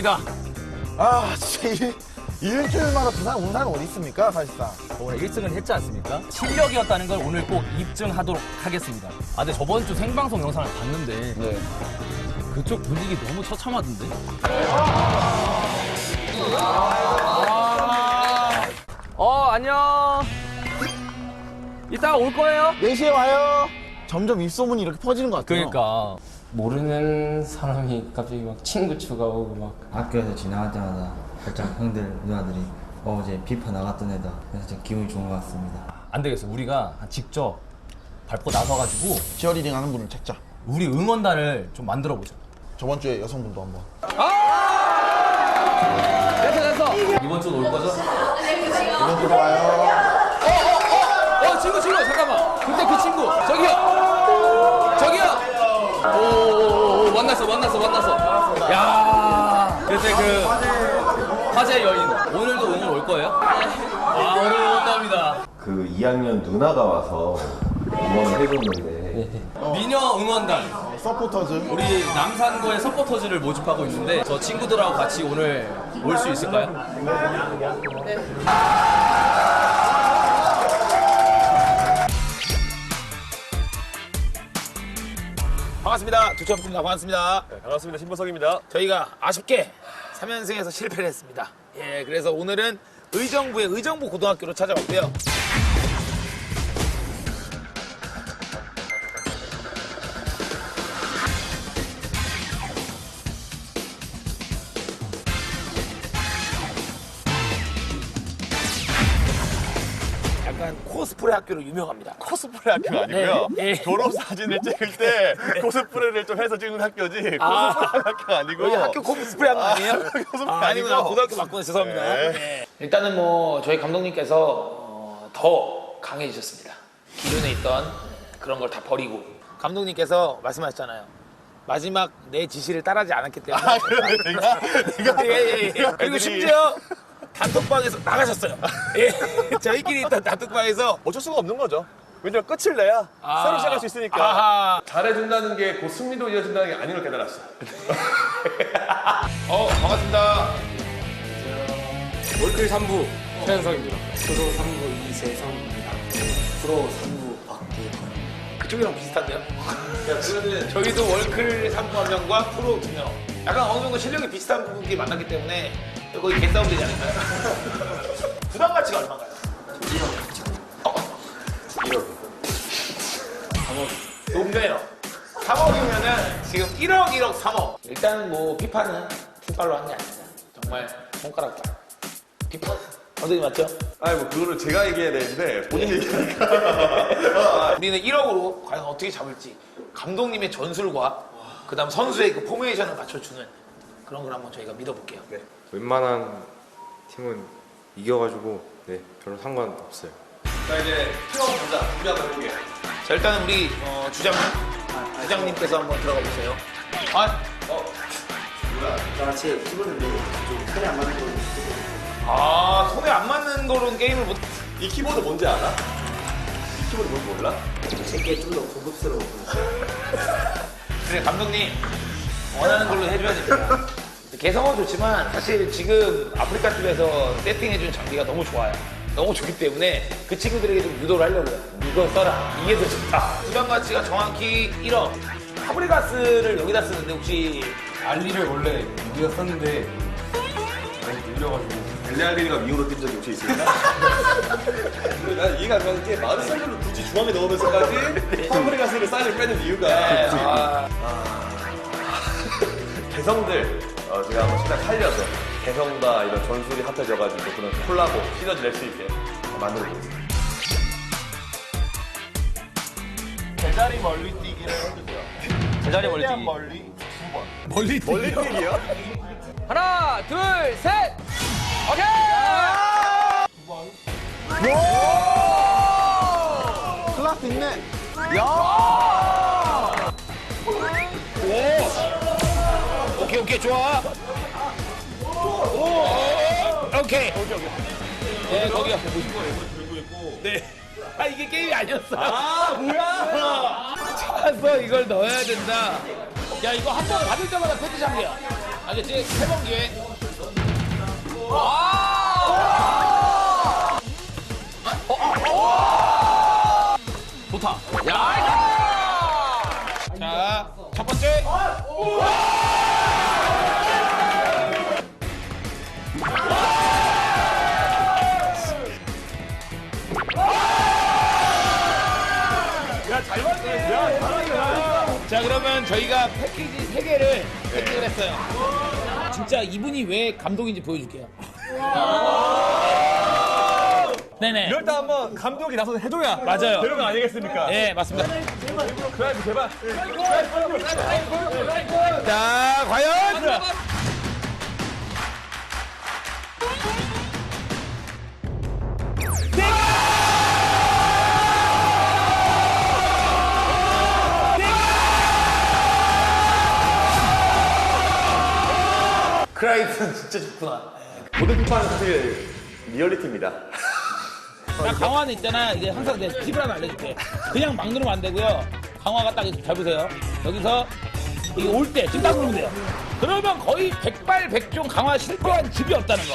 자, 왔습니다. 아, 진짜 일, 일주일마다 부산 온 사람이 어디 있습니까, 사실상. 오늘 1승을 했지 않습니까? 실력이었다는 걸 오늘 꼭 입증하도록 하겠습니다. 아, 근데 저번 주 생방송 영상을 봤는데 네. 그쪽 분위기 너무 처참하던데? 어, 안녕. 이따가 올 거예요? 4시에 와요. 점점 입소문이 이렇게 퍼지는 것 같아요. 그러니까. 모르는 사람이 갑자기 막 친구 추가 오고 막 학교에서 지나갈 때마다 살짝 형들 누나들이 어제 비파 나갔던 애다 그래서 진짜 기분이 좋은 것 같습니다 안 되겠어. 우리가 직접 밟고 나서가지고 지어리딩 하는 분을 찾자. 우리 응원단을 좀 만들어 보자. 저번 주에 여성분도 한번. 됐어, 됐어. 이번 주는 올 거죠? 이번 주에 와요. 어, 친구, 친구, 잠깐만. 그때 그 친구. 저기요. 만났어, 만났어, 만났어. 야 그때 그 화제 여인. 오늘도 오늘 올 거예요? 아, 오늘 온답니다. 그 2학년 누나가 와서 응원을 해줬는데 미녀 응원단. 서포터즈. 우리 남산구의 서포터즈를 모집하고 있는데 저 친구들하고 같이 오늘 올 수 있을까요? 반갑습니다. 두천입니다. 반갑습니다. 반갑습니다 신보석입니다 저희가 아쉽게 3연승에서 실패를 했습니다. 예, 그래서 오늘은 의정부의 의정부 고등학교로 찾아왔고요. 코스프레 학교로 유명합니다. 코스프레 학교가 아니고요 네. 예. 졸업 사진을 찍을 때 코스프레를 좀 해서 찍는 학교지 코스프레 학교가 아니고 여기 학교 코스프레 한거 아니에요? 아, 아니구나. 아니고. 고등학교 맞구나. 죄송합니다. 네. 네. 일단은 뭐 저희 감독님께서 어, 더 강해지셨습니다. 기존에 있던 그런 걸 다 버리고 감독님께서 말씀하셨잖아요. 마지막 내 지시를 따르지 않았기 때문에. 아 그런데 내가 내가 예, 예, 예. 그리고 애들이- 심지어 단톡방에서 나가셨어요. 예. 저희끼리 있던 단톡방에서 어쩔 수가 없는 거죠 왜냐면 끝을 내야 새로 시작할 수 있으니까 아하. 잘해준다는 게 곧 승리로 이어진다는 게 아닌 걸 깨달았어 어, 반갑습니다. 월클 3부 최현석입니다 프로 3부 이세성입니다 프로 3부 박대건 그쪽이랑 비슷한데요? 저희도 월클 3부 한 명과 프로 두 명. 약간 어느 정도 실력이 비슷한 분들이 만났기 때문에 거의 개싸움 되지 않을까요? 부담 가치가 얼마인가요? 1억. 3억. 높네요. 3억이면은 지금 1억, 1억, 3억. 일단 뭐 피파는 fut발로 한 게 아닙니다. 정말 손가락발. 피파. 감독님 맞죠? 아니 뭐 그거를 제가 얘기해야 되는데 본인 얘기하니까 우리는 1억으로 과연 어떻게 잡을지 감독님의 전술과 그다음 선수의 그 포메이션을 맞춰주는 그런 걸 한번 저희가 믿어볼게요. 웬만한 팀은 이겨가지고 네 별로 상관없어요. 자 이제 팀원 보자 준비 한번 해볼게요 자 일단은 우리 어, 주장님 주장님께서 한번 들어가 보세요. 아, 같이 키보드인데 좀 손이 안 맞는 거아 손에 안 맞는 거로는 게임을 못. 이 키보드 뭔지 알아? 이 키보드 뭔지 몰라? 제게 좀 더 고급스러워 그래 감독님 원하는 걸로 해줘야 됩니다. 개성은 좋지만 사실 지금 아프리카 팀에서 세팅해준 장비가 너무 좋아요. 너무 좋기 때문에 그 친구들에게 좀 유도를 하려고요. 이거 써라. 이게 더 좋다. 부담 가치가 정확히 1억. 파브리가스를 여기다 쓰는데 혹시 알리를 원래 우리가 썼는데 너무 밀려가지고 벨레알리가 미우로 뛴 적이 혹시 있습니까? 난 이해가 안 가는 게 마르셀로를 굳이 중앙에 넣으면서까지 파브리가스를 사이를 빼는 이유가 네, 아, 개성들 어, 제가 한번 시간 살려서 개성과 이런 전술이 합쳐져가지고 그런 콜라보 시너지 낼 수 있게 만들어 보겠습니다. 제자리 멀리 뛰기를 해주세요. 제자리 멀리 뛰기. 멀리 두 번. 멀리 뛰기요? 하나, 둘, 셋! 오케이! 클라스 있네. 오 좋아. 오, 오케이. 오케이 오케이. 네 싶어요. 네. 아 이게 게임이 아니었어. 아 뭐야? 찾아서 이걸 넣어야 된다. 야 이거 한 번 받을 때마다 패티 장기야. 알겠지? 세 번 기회. 와! 어, 어, 어. 좋다. 야! 자, 첫 번째. 자 그러면 저희가 패키지 세 개를 획득을 했어요. 진짜 이분이 왜 감독인지 보여줄게요. 네네. 이럴 때 한번 감독이 나서서 해줘야 맞아요. 되는 거 아니겠습니까? 네 맞습니다. 그래야지 제발. 자 과연 크라이튼 진짜 좋구나. 모든 피파는 사실 리얼리티입니다. 나 강화는 있잖아. 이제 항상 내 팁을 하나 알려줄게. 그냥 막 누르면 안 되고요. 강화가 딱 이렇게 잘 보세요. 여기서 이게 올 때 지금 딱 누르면 돼요. 그러면 거의 백발백중 강화 실패한 집이 없다는 거.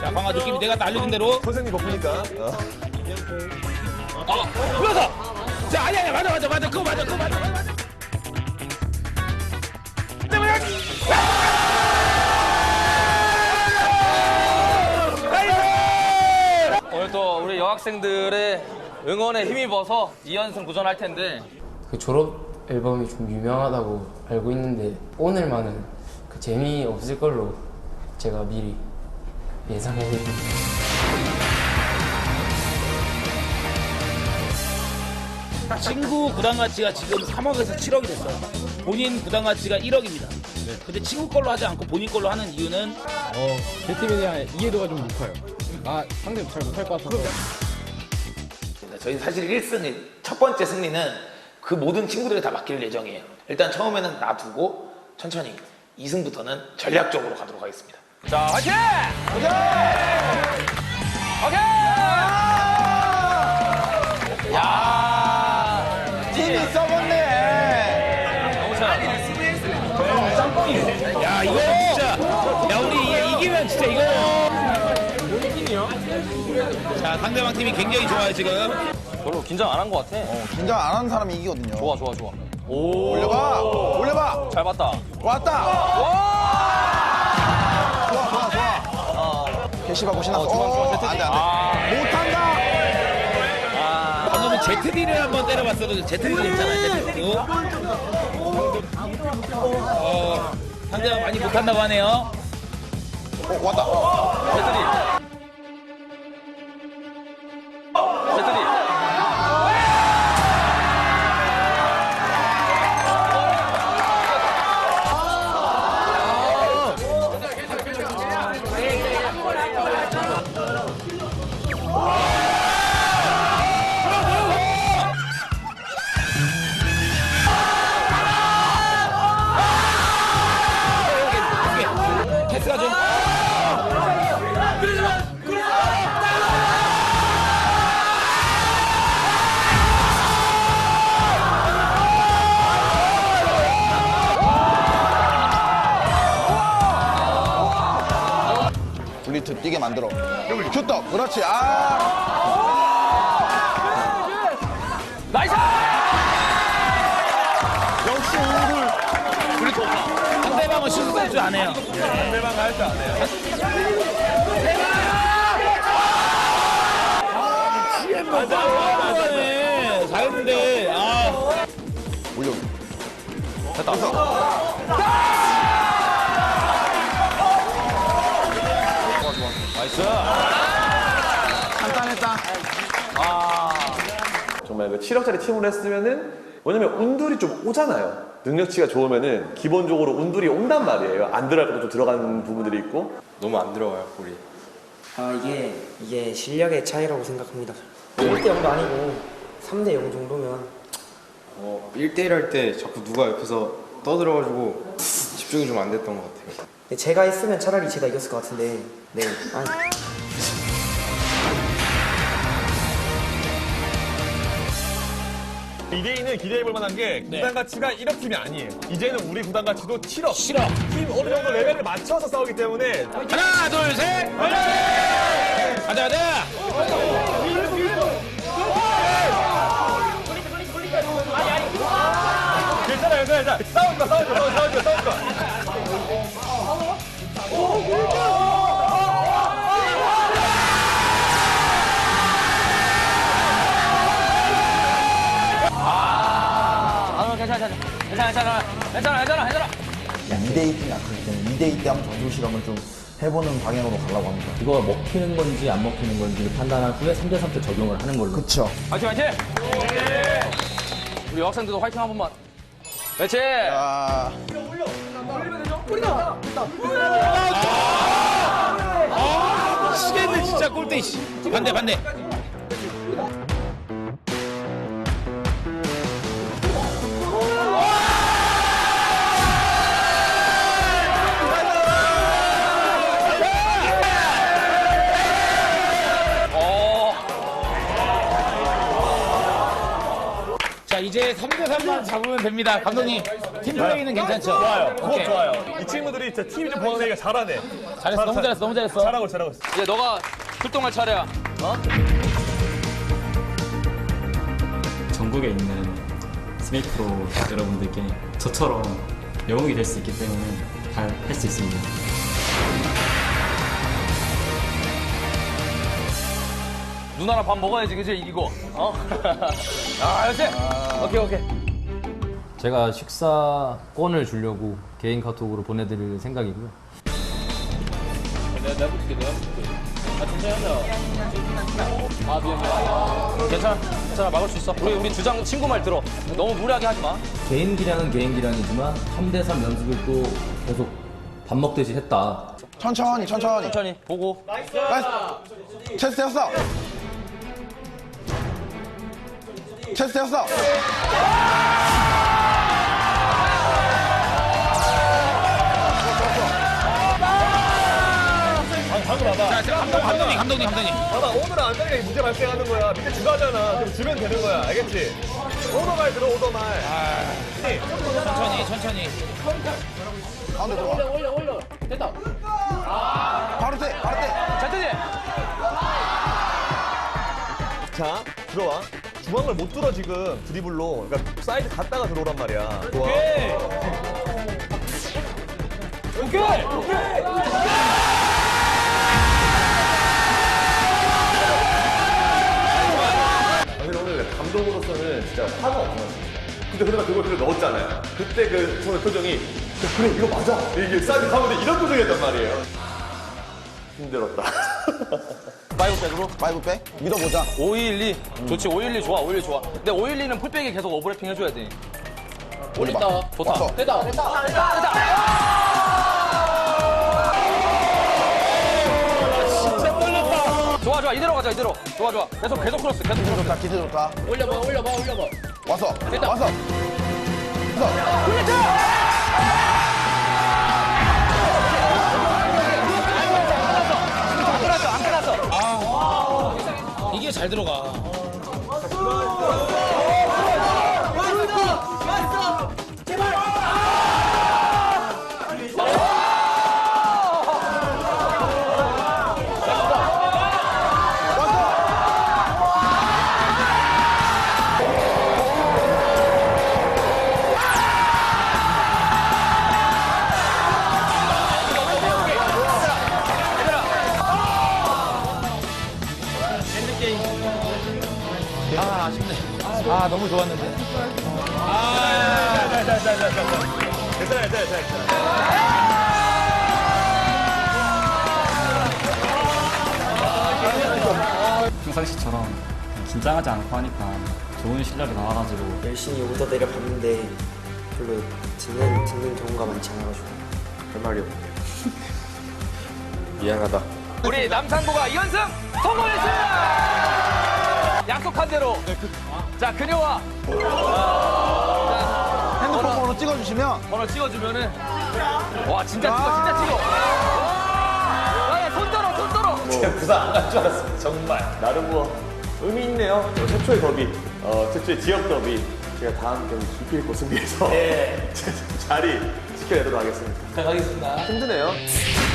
자, 강화 느낌이 내가 딱 알려준 대로. 선생님 덕분이니까. 어, 불어서. 자, 아니, 아니, 맞아, 맞아, 맞아. 그거 맞아, 그거 맞아, 맞아. 오늘 또 우리 여학생들의 응원에 힘입어서 2연승 도전할 텐데 그 졸업 앨범이 좀 유명하다고 알고 있는데 오늘만은 그 재미 없을 걸로 제가 미리 예상해드립니다. 친구 부담 가치가 지금 3억에서 7억이 됐어요. 본인 부담 가치가 1억입니다. 근데 친구 걸로 하지 않고 본인 걸로 하는 이유는 제 팀에 대한 이해도가 좀 높아요. 아, 상대 잘 못할 것 같아서. 저희 사실 1승, 첫 번째 승리는 그 모든 친구들에게 다 맡길 예정이에요. 일단 처음에는 놔두고 천천히 2승부터는 전략적으로 가도록 하겠습니다. 자 화이팅! 오케이! 야 팀이 썩었네. 너무 잘. 야 이거 진짜 야 우리 이- 이기면 진짜 이거 자 상대방 팀이 굉장히 좋아요 지금 별로 긴장 안 한 것 같아. 긴장 안 하는 사람이 이기거든요. 좋아 좋아 좋아. 오. 올려봐. 올려봐. 잘 봤다. 왔다. 좋아, 좋아, 좋아. 개시바고 신났어. 어, 좋아, 좋아. 어. 안 돼, 안 돼. 아. 못한다. 방금은 제트디를 한번 때려봤어도 제트디도 괜찮아요 제트디도 어 상대방 많이 못한다고 하네요 어, 왔다. 배터리. 배터리. 큐떡. 그렇지. 아. 나이스! 역시 우물. 상대방은 실수할 줄 아네요 상대방 할줄 아네요. 맞아 잘했는데 아 올려. 나이스! 정말 그 7억짜리 팀으로 했으면은 왜냐면 운들이 좀 오잖아요. 능력치가 좋으면은 기본적으로 운들이 온단 말이에요. 안 들어갈 것도 좀 들어가는 부분들이 있고. 너무 안 들어가요 볼이. 아 이게 이게 실력의 차이라고 생각합니다. 1대 0도 아니고 3대 0 정도면 어, 1대1 할 때 자꾸 누가 옆에서 떠들어가지고 집중이 좀 안 됐던 것 같아요. 제가 했으면 차라리 제가 이겼을 것 같은데 네 아니 2대2는 기대해볼 만한 게 구단 가치가 1업 팀이 아니에요. 이제는 우리 구단 가치도 7업. 7업. 팀 어느 정도 레벨을 맞춰서 싸우기 때문에 하나, 둘, 셋. 가자, 가자. 괜찮아, 괜찮아, 괜찮아. 싸울 거, 싸울 거, 싸울 거, 싸울 거, 싸울 거. 아, 괜찮아, 괜찮아. 괜찮아, 괜찮아. 괜찮아, 괜찮아, 괜찮아. 2대2 팀이 약하기 때문에 2대2 때 한번 전술 실험을 좀 해보는 방향으로 가려고 합니다. 이거 먹히는 건지 안 먹히는 건지를 판단한 후에 3대3 때 적용을 하는 걸로. 그쵸. 화이팅 화이팅! 우리 여학생들도 화이팅 한 번만. 그렇지. 아, 시계는 진짜 꼴대, 씨. 반대, 반대. 3대3만 잡으면 됩니다. 감독님, 팀플레이는 괜찮죠? 좋아요. 그거 오케이. 좋아요. 이 친구들이 진짜 팀이 좀 보내기가 잘하네. 잘했어, 너무 잘했어, 너무 잘했어. 잘하고 있어, 잘하고 있어. 이제 너가 출동할 차례야. 전국에 있는 스메이크 프로 여러분들께 저처럼 영웅이 될 수 있기 때문에 잘 할 수 있습니다. 누나랑 밥 먹어야지, 그지? 이기고. 어? 아, 그렇지. 오케이, 오케이. 제가 식사권을 주려고 개인 카톡으로 보내드릴 생각이고요. 내가, 내가 붙을게, 내가 붙을게. 아, 하자. 아, 미안, 미안. 괜찮아, 괜찮아, 막을 수 있어. 우리, 우리 주장 친구 말 들어. 너무 무리하게 하지 마. 개인 기량은 개인 기량이지만 3대3 연습을 또 계속 밥 먹듯이 했다. 천천히, 천천히. 천천히, 보고. 나이스. 체스 되었어. 체스 되었어. 자, 자, 감독, 감독님, 감독님, 감독님. 봐봐, 오늘은 안 되니까 문제 발생하는 거야. 밑에 주가잖아. 그럼 주면 되는 거야. 알겠지? 오더말 들어, 오더말. 천천히, 천천히. 가운데 들어와. 올려, 올려. 됐다. 바로 때, 바로 때. 자, 들어와. 중앙을 못 뚫어, 지금. 드리블로. 그러니까 사이드 갔다가 들어오란 말이야. 좋아. 오케이! 오케이! 근데 오늘 감독으로서는 진짜 화가 없었습니다. 근데 그러다 그걸 그걸 넣었잖아요. 그때 그 손의 표정이 야, 그래 이거 맞아. 이게 사이드 가운데 이런 표정이었단 말이에요. 힘들었다. 파이브백으로? 파이브 백. 믿어보자. 512. 좋지, 512 좋아, 512 좋아. 근데 512는 풀백이 계속 오버래핑 해줘야 돼. 올린다. 좋다. 왔어. 됐다. 됐다. 됐다. 진짜 떨렸다. 좋아, 좋아. 이대로 가자, 이대로. 좋아, 좋아. 계속, 계속 크로스, 계속 크로스. 좋다, 기대 좋다. 올려봐, 올려봐, 올려봐. 왔어. 됐다. 왔어. 왔어. 안 이게 잘 들어가. 평상시처럼 긴장하지 않고 하니까 좋은 실력이 나와가지고 열심히 오더 내려봤는데 별로 듣는, 듣는 경우가 많지 않아가지고 할 말이 없네. 미안하다. 우리 남상구가 2연승 성공했습니다! 약속한 대로. 자, 그녀와 핸드폰으로 찍어주시면 번호 찍어주면은. 와, 진짜 찍어, 진짜 찍어. 떨어. 부산 안 갈 줄 알았습니다. 정말. 나름 뭐 의미 있네요. 저 최초의 더비. 어, 최초의 지역 더비 제가 다음 경기 네. 제가 좀 자리 지켜내도록 하겠습니다. 가겠습니다. 힘드네요.